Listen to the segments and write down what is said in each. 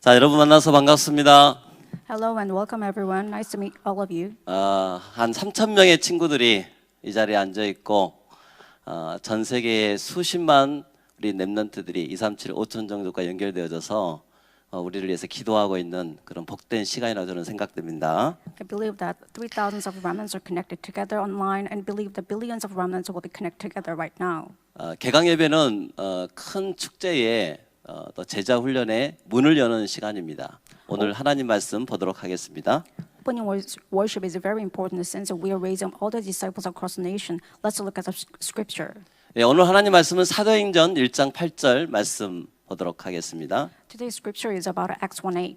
자, 여러분 만나서 반갑습니다. Hello and welcome everyone. Nice to meet all of you. 어, 한 3천 명의 친구들이 이 자리에 앉아 있고 어, 전 세계의 수십만 우리 랩런트들이 237 5천 정도가 연결되어져서 어, 우리를 위해서 기도하고 있는 그런 복된 시간이라고 저는 생각됩니다. I believe that 3,000s of remnants are connected together online and believe that billions of remnants will be connected together right now. 어, 개강 예배는 어, 큰 축제에 어, 또 제자 훈련에 문을 여는 시간입니다. 오늘 하나님 말씀 보도록 하겠습니다. Opening wors- worship is very important since we are raising all the disciples across the nation. Let's look at the scripture. 예, 오늘 하나님 말씀은 사도행전 1장 8절 말씀 보도록 하겠습니다. Today's scripture is about Acts 1:8.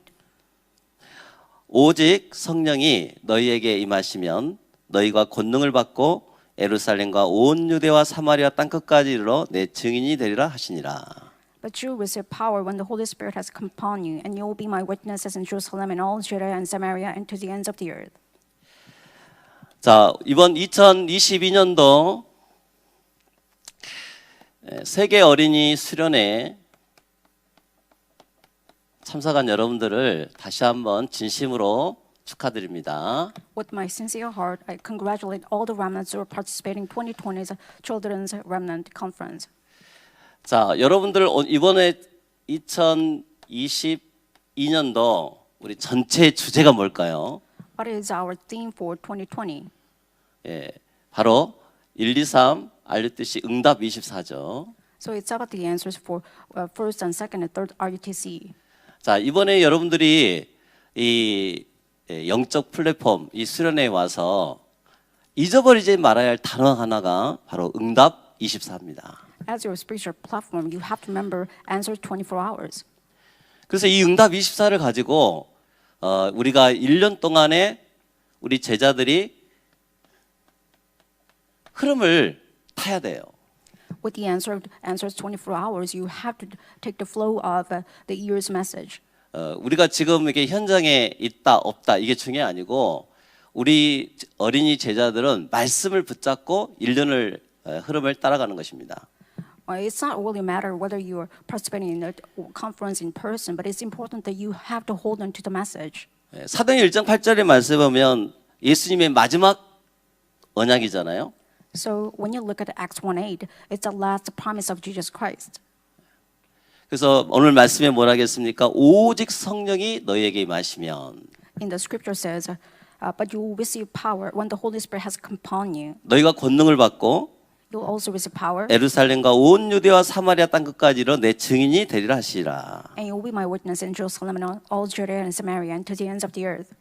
오직 성령이 너희에게 임하시면 너희가 권능을 받고 예루살렘과 온 유대와 사마리아 땅 끝까지 이르러 내 증인이 되리라 하시니라. But you receive power when the Holy Spirit has come upon you, and you will be my witnesses in Jerusalem and all Judea and Samaria and to the ends of the earth. 자, 이번 2022년도 세계 어린이 수련회 참석한 여러분들을 다시 한번 진심으로 축하드립니다. With my sincere heart, I congratulate all the remnants who are participating in 2020's Children's Remnant Conference. 자, 여러분들 오- 이번에 2022년도 우리 전체 주제가 뭘까요? What is our theme for 2020? 예, 바로 1, 2, 3 알렸듯이 응답 24죠. So it's about the answers for uh, first and second and third RUTC. 자, 이번에 여러분들이 이 예, 영적 플랫폼 이 수련회에 와서 잊어버리지 말아야 할 단어 하나가 바로 응답 24입니다. As your spiritual platform, you have to remember answers 24 hours. 그래서 이 응답 24를 가지고 어, 우리가 1년 동안에 우리 제자들이 흐름을 타야 돼요. With the answer answers 24 hours, you have to take the flow of uh, the year's message. 어, 우리가 지금 이게 현장에 있다 없다 이게 중요 아니고 우리 어린이 제자들은 말씀을 붙잡고 1년을 어, 흐름을 따라가는 것입니다. Uh, It's not really matter whether you are participating in a conference in person, but it's important that you have to hold on to the message. 예, 사도행 1장 8절의 말씀 보면 예수님의 마지막 언약이잖아요. So when you look at Acts 1:8, it's the last promise of Jesus Christ. 그래서 오늘 말씀에 뭐라 하겠습니까? 오직 성령이 너희에게 임하시면 In the scripture says, uh, "But you will receive power when the Holy Spirit has come upon you. 너희가 권능을 받고 You'll also receive power, 에루살렘과 온 유대와 사마리아 땅 끝까지로 내 증인이 되리라 하시라. and you will be my witness in Jerusalem and all- all Judea and Samaria and to the ends of the earth."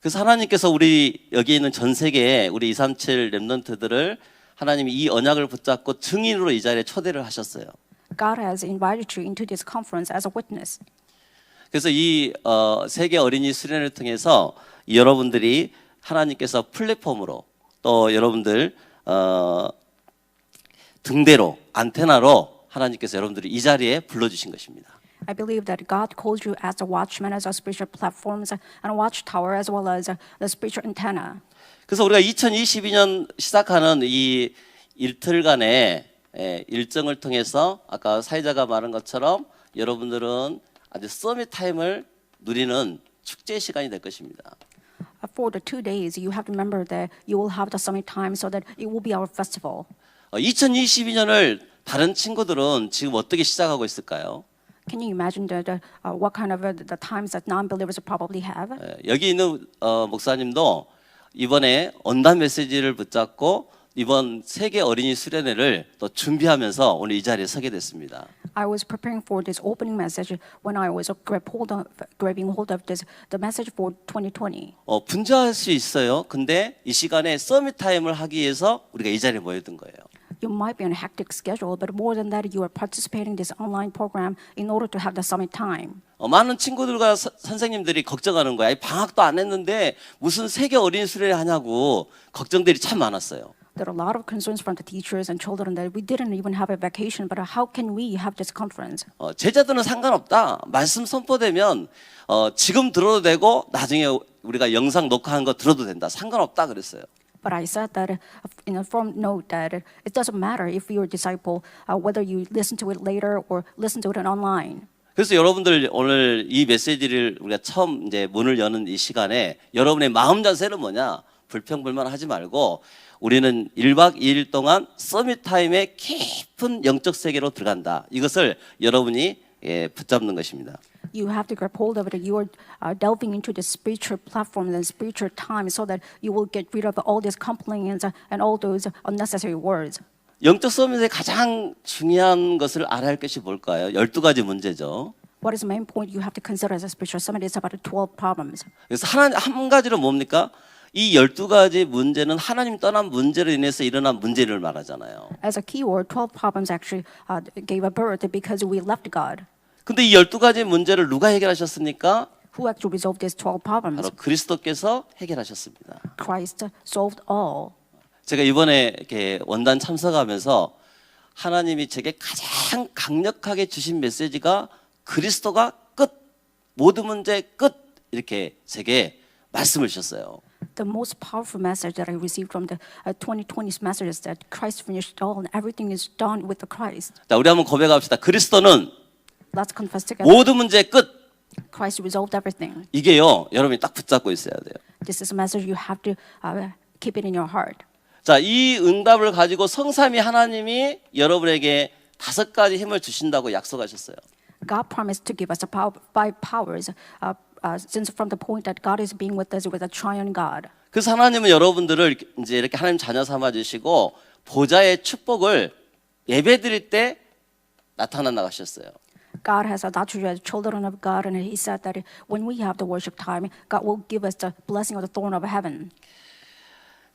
그래서 하나님께서 우리 여기 있는 전 세계에 우리 237 랩런트들을 하나님이 이 언약을 붙잡고 증인으로 이 자리에 초대를 하셨어요. God has invited you into this conference as a witness. 그래서 이 어, 세계 어린이 수련을 통해서 여러분들이 하나님께서 플랫폼으로 또 여러분들 어, 등대로 안테나로 하나님께서 여러분들을 이 자리에 불러주신 것입니다. I believe that God called you as a watchman, as a spiritual platforms, and a watchtower, as well as uh, the spiritual antenna. 그래서 우리가 2022년 시작하는 이 일틀간의 예, 일정을 통해서 아까 사회자가 말한 것처럼 여러분들은 아주 서밋 타임을 누리는 축제 시간이 될 것입니다. Uh, For the two days, you have to remember that you will have the summit time so that it will be our festival. 어, 2022년을 다른 친구들은 지금 어떻게 시작하고 있을까요? Can you imagine the, the, uh, what kind of uh, the times that non-believers probably have? 예, 여기 있는 어, 목사님도 이번에 언단 메시지를 붙잡고 이번 세계 어린이 수련회를 또 준비하면서 오늘 이 자리에 서게 됐습니다. I was preparing for this opening message when I was uh, grab hold of, grabbing hold of this the message for 2020. 어, 분주할 수 있어요. 근데 이 시간에 서밋 타임을 하기 위해서 우리가 이 자리에 모여든 거예요. You might be on a hectic schedule, but more than that, you are participating in this online program in order to have the summit time. 어, 많은 친구들과 서- 선생님들이 걱정하는 거야. 이 방학도 안 했는데 무슨 세계 어린이 수련회 하냐고 걱정들이 참 많았어요. There are a lot of concerns from the teachers and children that we didn't even have a vacation, but how can we have this conference? 어, 제자들은 상관없다. 말씀 선포되면 어, 지금 들어도 되고 나중에 우리가 영상 녹화한 거 들어도 된다. 상관없다 그랬어요. But I said that uh, in a firm note that it doesn't matter if you're a disciple, uh, whether you listen to it later or listen to it online. 그래서 여러분들 오늘 이 메시지를 우리가 처음 이제 문을 여는 이 시간에 여러분의 마음 자세는 뭐냐? 불평불만 하지 말고 우리는 1박 2일 동안 서밋 타임의 깊은 영적 세계로 들어간다. 이것을 여러분이 예, 붙잡는 것입니다. You have to grab hold of it. You are uh, delving into the spiritual platform and spiritual time so that you will get rid of all these complaints and all those unnecessary words. 영적 서밋의 가장 중요한 것을 알아야 할 것이 뭘까요? 12가지 문제죠. What is the main point you have to consider as a spiritual summit? It's about the 12 problems. 그래서 하나 한 가지로 뭡니까? 이 12가지 문제는 하나님 떠난 문제로 인해서 일어난 문제를 말하잖아요. As a keyword, 12 problems actually uh, gave a birth because we left God. 근데 이 12가지 문제를 누가 해결하셨습니까? Who actually resolved these 12 problems? 바로 그리스도께서 해결하셨습니다. Christ solved all. 제가 이번에 이렇게 원단 참석하면서 하나님이 제게 가장 강력하게 주신 메시지가 그리스도가 끝 모든 문제 끝 이렇게 제게 말씀을 주셨어요. The most powerful message that I received from the uh, 2020's message is that Christ finished all and everything is done with the Christ. 자, 우리 한번 고백합시다. 그리스도는 Let's confess together. 모든 문제 끝 Christ resolved everything. 이게요. 여러분이 딱 붙잡고 있어야 돼요. This is a message you have to uh, keep it in your heart. 자, 이 응답을 가지고 성삼위 하나님이 여러분에게 다섯 가지 힘을 주신다고 약속하셨어요. God promised to give us the power, five powers uh, uh, since from the point that God is being with us with a triune God. 그래서 하나님은 여러분들을 이제 이렇게 하나님 자녀 삼아 주시고 보좌의 축복을 예배 드릴 때 나타나 나가셨어요. God has adopted you as children of God, and He said that when we have the worship time, God will give us the blessing of the throne of heaven.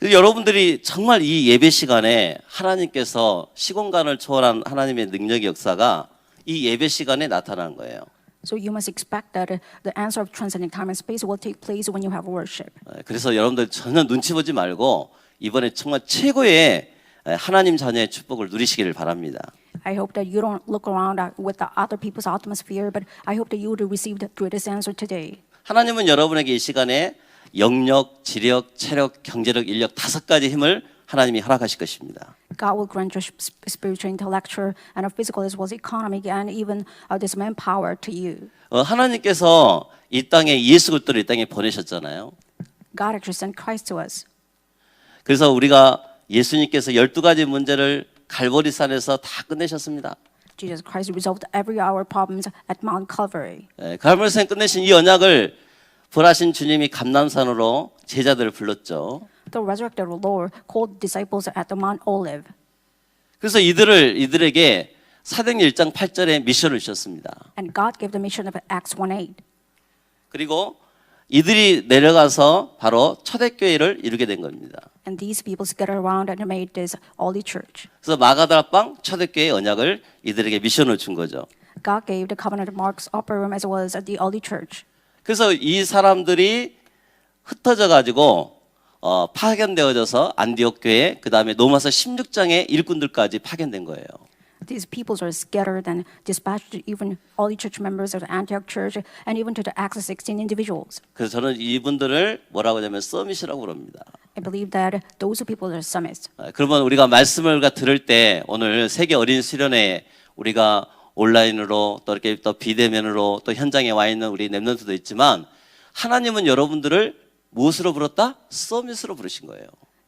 여러분들이 정말 이 예배 시간에 하나님께서 시공간을 초월한 하나님의 능력의 역사가 이 예배 시간에 나타난 거예요. So you must expect that uh, the answer of transcending time and space will take place when you have worship. 예, 그래서 여러분들 전혀 눈치 보지 말고 이번에 정말 최고의 예, 하나님 자녀의 축복을 누리시기를 바랍니다. I hope that you don't look around uh, with the other people's atmosphere, but I hope that you would receive the greatest answer today. 하나님은 여러분에게 이 시간에 영력, 지력, 체력, 경제력, 인력 다섯 가지 힘을 하나님이 허락하실 것입니다. God will grant you sp- spiritual, intellectual, and a physical as well as economic, and even uh, this manpower to you. 어, 하나님께서 이 땅에 예수 그리스도를 이 땅에 보내셨잖아요. God actually sent Christ to us. 그래서 우리가 예수님께서 12가지 문제를 갈보리산에서 다 끝내셨습니다. Jesus Christ resolved every our problems at Mount Calvary. 예, 갈보리산 끝내신 이 언약을 벌하신 주님이 감남산으로 제자들을 불렀죠. The resurrected Lord called disciples at the Mount Olive. 그래서 이들을 이들에게 사도행 1장 8절에 미션을 주셨습니다. And God gave the mission of Acts 1:8. 그리고 이들이 내려가서 바로 초대교회를 이루게 된 겁니다. And these people scattered around and made this holy church. 그래서 마가다락방 초대교회 언약을 이들에게 미션을 준 거죠. God gave the covenant of Mark's upper room as well as the early church. 그래서 이 사람들이 흩어져 가지고 어, 파견되어져서 안디옥 교회 그 다음에 로마서 16장의 일꾼들까지 파견된 거예요. These peoples are scattered and dispatched to even early church members of the Antioch church and even to the Acts 16 individuals. 그래서 저는 이분들을 뭐라고 하냐면 서밋이라고 부릅니다. I believe that those people are summits. 아, 그러면 우리가 말씀을 가 들을 때 오늘 세계 어린 수련회 우리가 온라인으로 또 이렇게 또 비대면으로 또 현장에 와 있는 우리 랩런트도 있지만 하나님은 여러분들을 무엇으로 부르다? 서밋으로 부르신 거예요.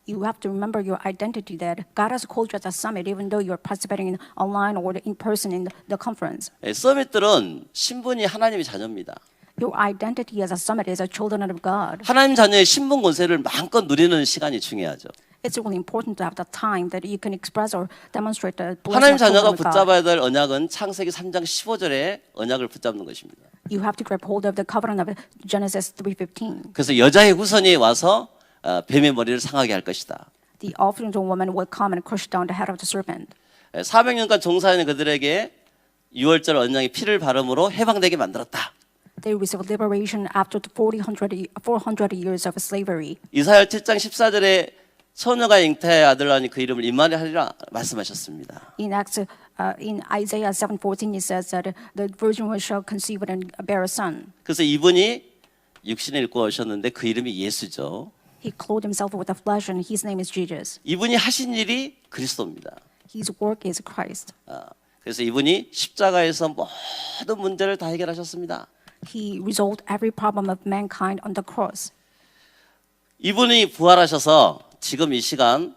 You have to remember your identity that God has called you at the summit, even though you're participating in online or in person in the conference. 예, 서밋들은 신분이 하나님의 자녀입니다. Your identity as a summit is a children of God. 하나님 자녀의 신분 권세를 마음껏 누리는 시간이 중요하죠. It's really important to have the time that you can express or demonstrate the blessing 하나님 of children 자녀가 of God. 붙잡아야 될 언약은 창세기 3장 15절의 언약을 붙잡는 것입니다. You have to grab hold of the covenant of Genesis 3:15. 그래서 여자의 후손이 와서 어, 뱀의 머리를 상하게 할 것이다. The offspring of woman will come and crush down the head of the serpent. 400년간 종사하는 그들에게 6월절 언약의 피를 바름으로 해방되게 만들었다. They received liberation after the 400, 400 years of slavery. 이사야 7장 14절에 처녀가 잉태의 아들 낳으니 그 이름을 임마누엘이라 말씀하셨습니다. In Acts, uh, in Isaiah 7:14, it says that the virgin shall conceive and bear a son. 그래서 이분이 육신을 입고 오셨는데 그 이름이 예수죠. He clothed himself with the flesh, and his name is Jesus. 이분이 하신 일이 그리스도입니다. His work is Christ. 아, 그래서 이분이 십자가에서 모든 문제를 다 해결하셨습니다. He resolved every problem of mankind on the cross. 이분이 부활하셔서 지금 이 시간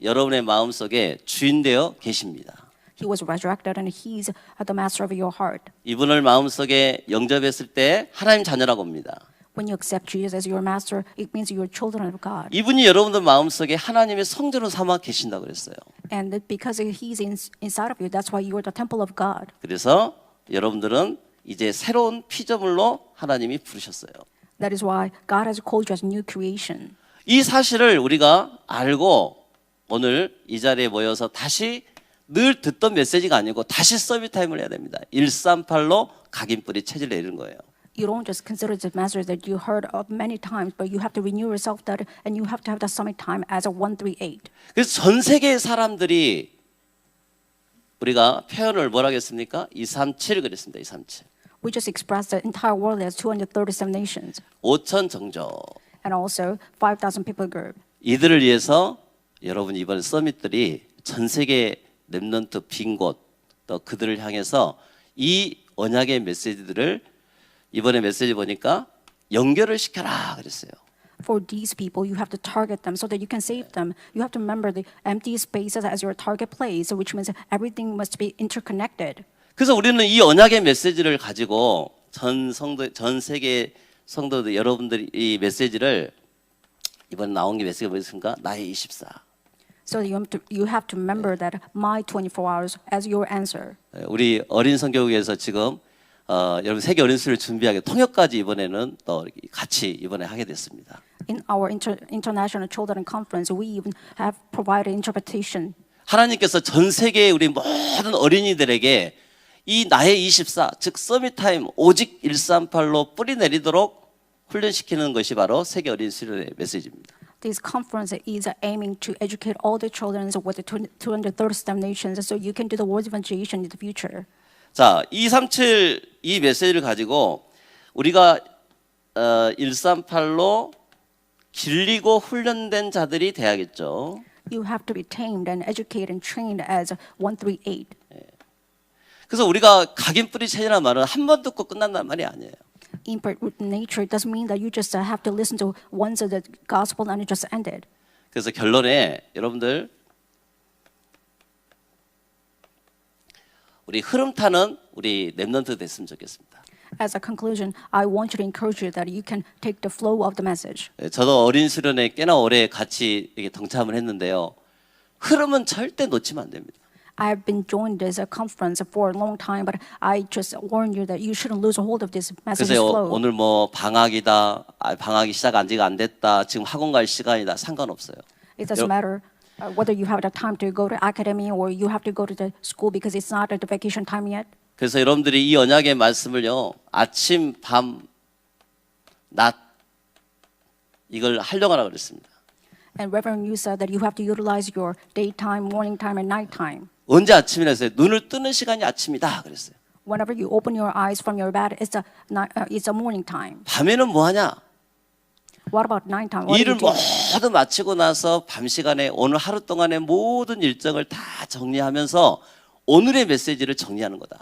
여러분의 마음 속에 주인 되어 계십니다. He was resurrected and he's the master of your heart. 이분을 마음 속에 영접했을 때 하나님 자녀라고 합니다. When you accept Jesus as your master, it means you're children of God. 이분이 여러분들 마음속에 하나님의 성전으로 삼아 계신다고 그랬어요. And that because he's in, inside of you, that's why you are the temple of God. 그래서 여러분들은 이제 새로운 피조물로 하나님이 부르셨어요. That is why God has called you as new creation. 이 사실을 우리가 알고 오늘 이 자리에 모여서 다시 늘 듣던 메시지가 아니고 다시 서비 타임을 해야 됩니다. 138로 각인 뿌리 체질을 내리는 거예요. You don't just consider the message that you heard of many times, but you have to renew yourself that, and you have to have the summit time as a 138. 그래서 전 세계 사람들이 우리가 표현을 뭐라 하겠습니까? 237 그랬습니다. 237. We just expressed the entire world as 237 nations, 5천 정조. and also 5,000 people group. 이들을 위해서 여러분 이번 서밋들이 전 세계 랩넌트 빈 곳, 또 그들을 향해서 이 언약의 메시지들을 이번에 메시지 보니까 연결을 시켜라 그랬어요. For these people, you have to target them so that you can save them. You have to remember the empty spaces as your target place, which means everything must be interconnected. 그래서 우리는 이 언약의 메시지를 가지고 전 성도 전 세계 성도들 여러분들이 이 메시지를 이번 나온 게 메시지가 뭐였습니까? 나의 24. So you have to, you have to remember that my 24 hours as your answer. 예, 우리 어린 성교국에서 지금 어, 여러분 세계 어린 수를 준비하게 통역까지 이번에는 또 같이 이번에 하게 됐습니다. In our inter, international children conference, we even have provided interpretation. 하나님께서 전 세계 우리 모든 어린이들에게 이 나의 24, 즉 서밋 타임 오직 138로 뿌리 내리도록 훈련시키는 것이 바로 세계 어린 수련의 메시지입니다. This conference is aiming to educate all the children with the 237 nations so you can do the world evangelization in the future. 자, 237 이 메시지를 가지고 우리가 어, 138로 길리고 훈련된 자들이 돼야겠죠. You have to be tamed and educated and trained as 138. 그래서 우리가 각인 뿌리 체이라는 말은 한 번 듣고 끝난다는 말이 아니에요. Impart with nature doesn't mean that you just uh, have to listen to once the gospel and it just ended. 그래서 결론에 여러분들 우리 흐름 타는 우리 랩넌트 됐으면 좋겠습니다. As a conclusion, I want to encourage you that you can take the flow of the message. 예, 저도 어린 수련회 꽤나 오래 같이 이렇게 동참을 했는데요. 흐름은 절대 놓치면 안 됩니다. I have been joined this uh, conference for a long time, but I just warn you that you shouldn't lose hold of this message 그래서 flow. 오늘 뭐 방학이다, 아, 방학이 시작 안 지가 안 됐다, 지금 학원 갈 시간이다 상관없어요. It doesn't matter uh, whether you have the time to go to academy or you have to go to the school because it's not at the vacation time yet. 그래서 여러분들이 이 언약의 말씀을요 아침, 밤, 낮 이걸 하려고 하라 그랬습니다. And Reverend, you said that you have to utilize your daytime, morning time, and nighttime. 언제 아침이라 했어요? 눈을 뜨는 시간이 아침이다 그랬어요. Whenever you open your eyes from your bed, it's a uh, it's a morning time. 밤에는 뭐 하냐? What about nighttime? What do 일을 you do? 모두 마치고 나서 밤 시간에 오늘 하루 동안의 모든 일정을 다 정리하면서 오늘의 메시지를 정리하는 거다.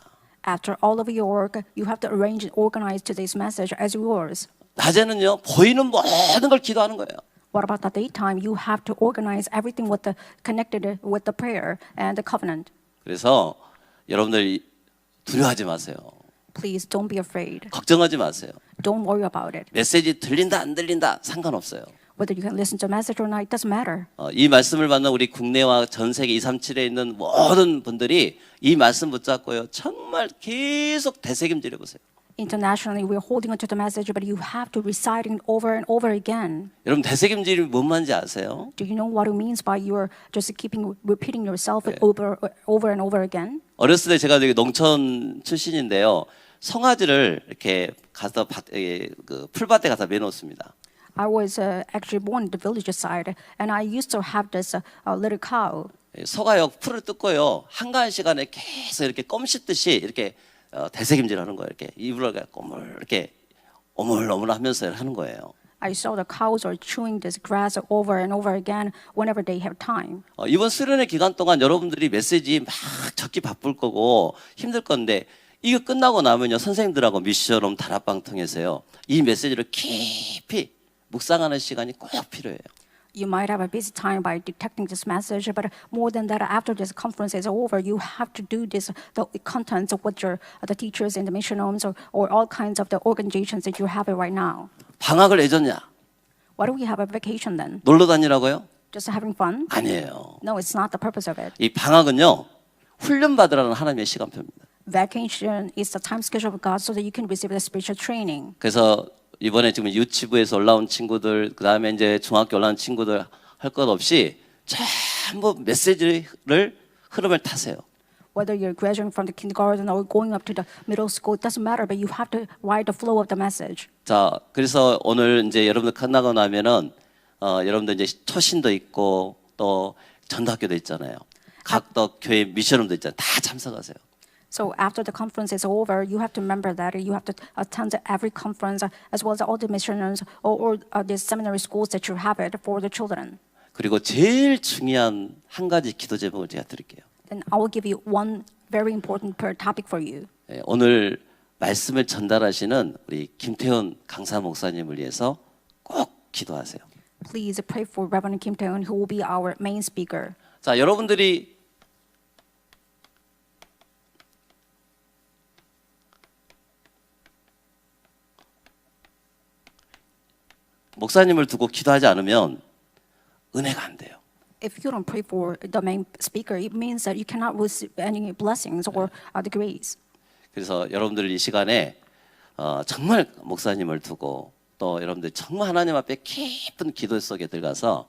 After all of your work, you have to arrange and organize today's message as yours. 낮에는요 보이는 모든 걸 기도하는 거예요. What about the daytime? You have to organize everything with the connected with the prayer and the covenant. 그래서 여러분들 두려워하지 마세요. Please don't be afraid. 걱정하지 마세요. Don't worry about it. 메시지 들린다 안 들린다 상관없어요. Whether you can listen to a message or not, it doesn't matter. 어, 이 말씀을 받는 우리 국내와 전 세계 237에 있는 모든 분들이 이 말씀 붙잡고요. 정말 계속 되새김질해 보세요. Internationally, we're holding onto the message, but you have to recite it over and over again. 여러분 되새김질이 뭔 말인지 아세요? Do you know what it means by you're just keeping repeating yourself over over and over again? 어렸을 때 제가 되게 농촌 출신인데요. 송아지를 이렇게 가서 밭, 에, 그 풀밭에 가서 매놓습니다. I was uh, actually born in the village side, and I used to have this uh, uh, little cow. 예, 소가요 풀을 뜯고요 한가한 시간에 계속 이렇게 껌 씹듯이 이렇게 어, 대새김질하는 거예요. 이렇게 이렇게 꼬물 이렇게 오물오물 하면서 하는 거예요. I saw the cows are chewing this grass over and over again whenever they have time. 어, 이번 수련회 기간 동안 여러분들이 메시지 막 적기 바쁠 거고 힘들 건데 이거 끝나고 나면요 선생님들하고 미션홈 다락방 통해서요 이 메시지를 깊이 묵상하는 시간이 꼭 필요해요. You might have a busy time by detecting this message, but more than that, after this conference is over, you have to do this the contents of what your the teachers in the mission homes or, or all kinds of the organizations that you have right now. 방학을 내줬냐? Why do we have a vacation then? 놀러 다니라고요? Just having fun? 아니에요. No, it's not the purpose of it. 이 방학은요 훈련 받으라는 하나님의 시간표입니다. Vacation is the time schedule of God so that you can receive the spiritual training. 그래서 이번에 지금 유치부에서 올라온 친구들 그다음에 이제 중학교 올라온 친구들 할 것 없이 전부 메시지를 흐름을 타세요. Whether you're graduating from the kindergarten or going up to the middle school, it doesn't matter, but you have to ride the flow of the message. 자, 그래서 오늘 이제 여러분들 끝나고 나면은 어, 여러분들 이제 처신도 있고 또 전도학교도 있잖아요. 각도 교회 미션홈도 있잖아요. 다 참석하세요. So after the conference is over, you have to remember that you have to attend every conference uh, as well as all the missions or, or uh, the seminary schools that you have it for the children. 그리고 제일 중요한 한 가지 기도 제목을 제가 드릴게요. And I will give you one very important prayer topic for you. 예, 오늘 말씀을 전달하시는 우리 김태훈 강사 목사님을 위해서 꼭 기도하세요. Please pray for Reverend Kim Tae-hoon, who will be our main speaker. 자, 여러분들이 목사님을 두고 기도하지 않으면 은혜가 안 돼요. If you don't pray for the main speaker, it means that you cannot receive any blessings or uh, the grace. 그래서 여러분들 이 시간에 어, 정말 목사님을 두고 또 여러분들 정말 하나님 앞에 깊은 기도 속에 들어가서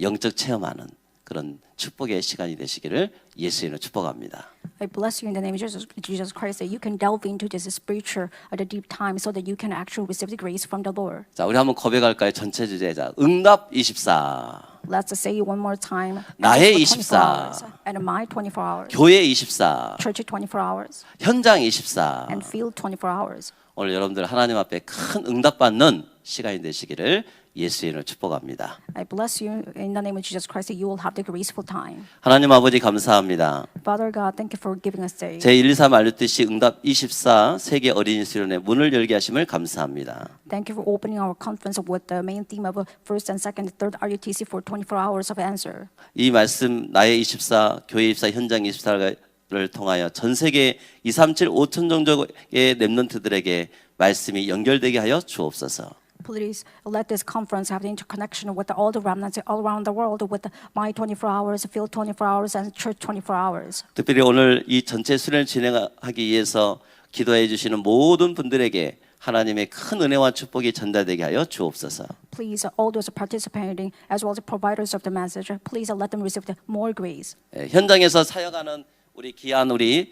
영적 체험하는 그런 축복의 시간이 되시기를 예수님으로 축복합니다. I bless you in the name of Jesus, Jesus Christ that you can delve into this spiritual, uh, the deep time, so that you can actually receive the grace from the Lord. 자, 우리 한번 고백할까요? 전체 주제자 응답 24, Let's say it one more time. 나의 And for 24 24. hours, and my 24 hours. 교회 24, Church 24 hours. 현장 24. And field 24 hours. 오늘 여러분들 하나님 앞에 큰 응답받는 시간이 되시기를 예수 이름으로 축복합니다. I bless you in the name of Jesus Christ that you will have the graceful time. 하나님 아버지 감사합니다. Father God, thank you for giving us day. 제 1, 2, 3 알렸듯이 응답 24 세계 어린이 수련회 문을 열게 하심을 감사합니다. Thank you for opening our conference with the main theme of uh, first and second, and third RUTC for 24 hours of answer. 이 말씀 나의 24 교회 24 현장 24를 통하여 전 세계 237 5천 정도의 랩런트들에게 말씀이 연결되게 하여 주옵소서. Please let this conference have the interconnection with all the remnants all around the world with My 24 Hours, Field 24 Hours, and Church 24 Hours. 특별히 오늘 이 전체 수련을 진행하기 위해서 기도해 주시는 모든 분들에게 하나님의 큰 은혜와 축복이 전달되게 하여 주옵소서. Please, all those participating as well as the providers of the message, please let them receive more grace. 예, 현장에서 사역하는 우리 귀한 우리 에,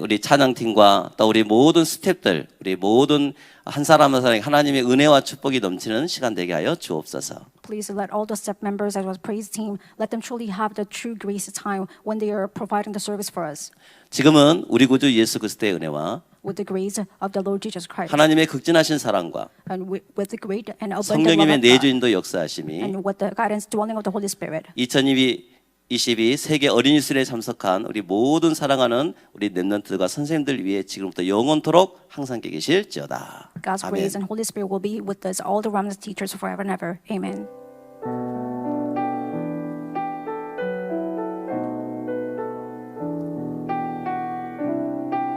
우리 찬양팀과 또 우리 모든 스태프들, 우리 모든 한 사람 한 사람에게 하나님의 은혜와 축복이 넘치는 시간 되게 하여 주옵소서. Please let all the step members as well as praise team let them truly have the true grace time when they are providing the service for us 지금은 우리 구주 예수 그리스도의 은혜와 with the grace of the Lord Jesus Christ 하나님의 극진하신 사랑과 and with, the great and 성령님의 내주인도 역사하심이 and with the guidance dwelling of the Holy Spirit. 2022 세계 어린이 수련에 참석한 우리 모든 사랑하는 우리 랩런트들과 선생님들 위해 지금부터 영원토록 항상 계실지어다. God's 아멘. grace and Holy Spirit will be with us, all the remnant teachers forever and ever. Amen.